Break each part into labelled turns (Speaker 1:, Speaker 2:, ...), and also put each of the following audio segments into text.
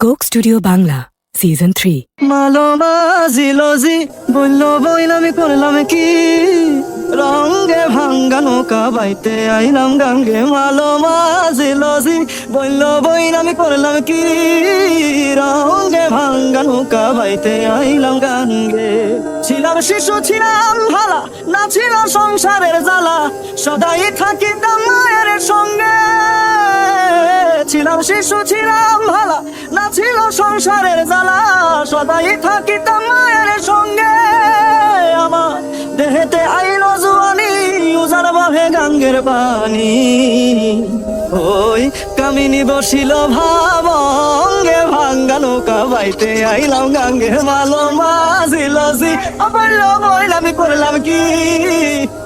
Speaker 1: Coke studio Bangla season three
Speaker 2: মালোমাজিলজি বলল বইলামি করলাম কি? রঙ্গে ভাঙ্গা নৌকা বাইতে আইলাম গাঙ্গে। মালোমাজিলজি বলল বইলামি করলাম কি? রঙ্গে ভাঙ্গা নৌকা বাইতে আইলাম গাঙ্গে। ছিলাম শিশু, ছিলাম ভালা না ছিল সংসারের জ্বালা। সদাই থাকিতাম মায়ের সঙ্গে। ছিলাম, শিশু ছিলাম, ভালা। না ছিল সংসারের জ্বালা, সদাই থাকিতাম মায়ের সঙ্গে। আমার দেহেতে আইলো জুয়ানি উজার বাহে গাঙ্গের পানি। ওই কামিনী বসিল ভাবঙ্গে, ভাঙ্গা নৌকা বাইতে আইলাম গাঙ্গে মালো মাঝিল জি। অবল্ল বইলামি করলাম কি?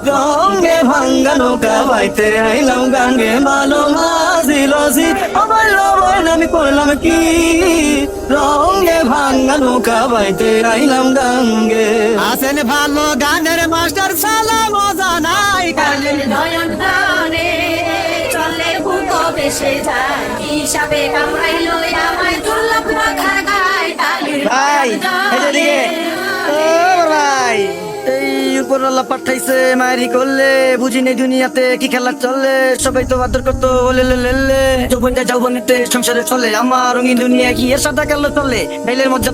Speaker 2: গঙ্গে ভাঙ্গা নৌকা বাইতে আইলাম গাঙ্গে মালো মাঝিল আমার লবণ আমি করলাম কি? রঙে ভাঙ্গা নৌকা বাইতে আইলাম গাঙ্গে আসেন ভালো গানের মাস্টার সালা মজা নাই।
Speaker 3: কালের নয়ন চলে ভূত বেশে যায় হিসাবে কামড়াইলো আমায়।
Speaker 2: এই উপরওয়ালা পাঠাইছে করলে। বুঝি নেই দুনিয়াতে কি খেলা চলে। সবাই তো আদর করতো সংসারে চলে। আমার রঙিন দুনিয়া সাদা কালো চলে?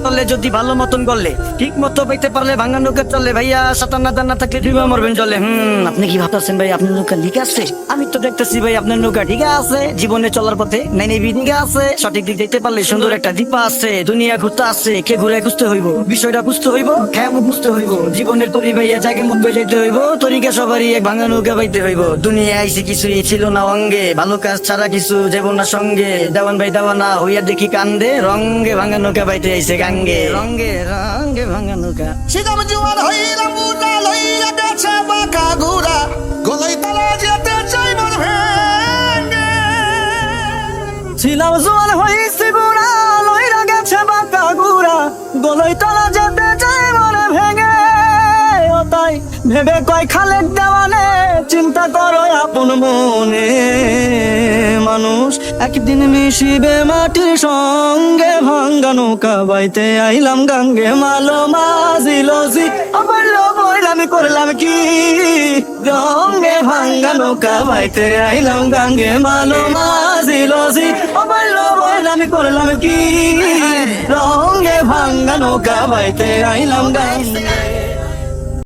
Speaker 2: চলে যদি ভালো মতন করলে ঠিক মতো পাইতে পারলে ভাঙা নৌকা চলে। ভাইয়া, সাতার না না থাকলে মরবেন চলে হুম, আপনি কি ভাবতেছেন ভাই, আপনার নৌকা ঠিক আছে? আমি তো দেখতেছি ভাই, আপনার নৌকা ঠিক আছে। জীবনে চলার পথে নাই নাই ঠিক আছে। সঠিক দিক দেখতে পারলে সুন্দর একটা দীপা আছে। দুনিয়া ঘুরতে আছে, কে ঘুরে খুঁজতে হইব? বিষয়টা বুঝতে হইব খেয়ামো বুঝতে হইব। জীবনের তরি ভাইয়া জাগে মুখ বেজাইতে হইব তরিকা সবারই এক ভাঙা নৌকা পাইতে হইব। দুনিয়া আইসে কিছুই ছিল না অঙ্গে ভালো কাজ ছাড়া কিছু যাব না সঙ্গে। দেওয়ান ভাই দেওয়ানা হইয়া দেখি কান্দে রঙ্গে ভাঙা নৌকা পাইতে আইসে গাঙ্গে। রঙ্গে রঙ্গে ভাঙা নৌকা।
Speaker 4: সিগাম জুয়ার হইলা মুদা লইয়া গেছে বাঁকা ঘুরা গলাই তালা যেতে চাই ভেঙে
Speaker 2: ছিলাম জোয়ার হইছি বুড়া লইরা গেছে বাঁকা গুড়া গলই তলা যেতে ভেবে কয় খালেক দেওয়ানে, চিন্তা করো আপন মনে। মানুষ একদিন মিশিবে মাটির সঙ্গে, ভাঙ্গা নৌকা বাইতে আইলাম গাঙ্গে। মালো মাঝিল জি অবল্ল বইলাম করলাম কি? ভাঙ্গা নৌকা বাইতে আইলাম গাঙ্গে। মালো মাঝিল জি অবল্ল বইলাম করলাম কি? রঙ্গে ভাঙ্গা নৌকা বাইতে আইলাম গাঙ্গে।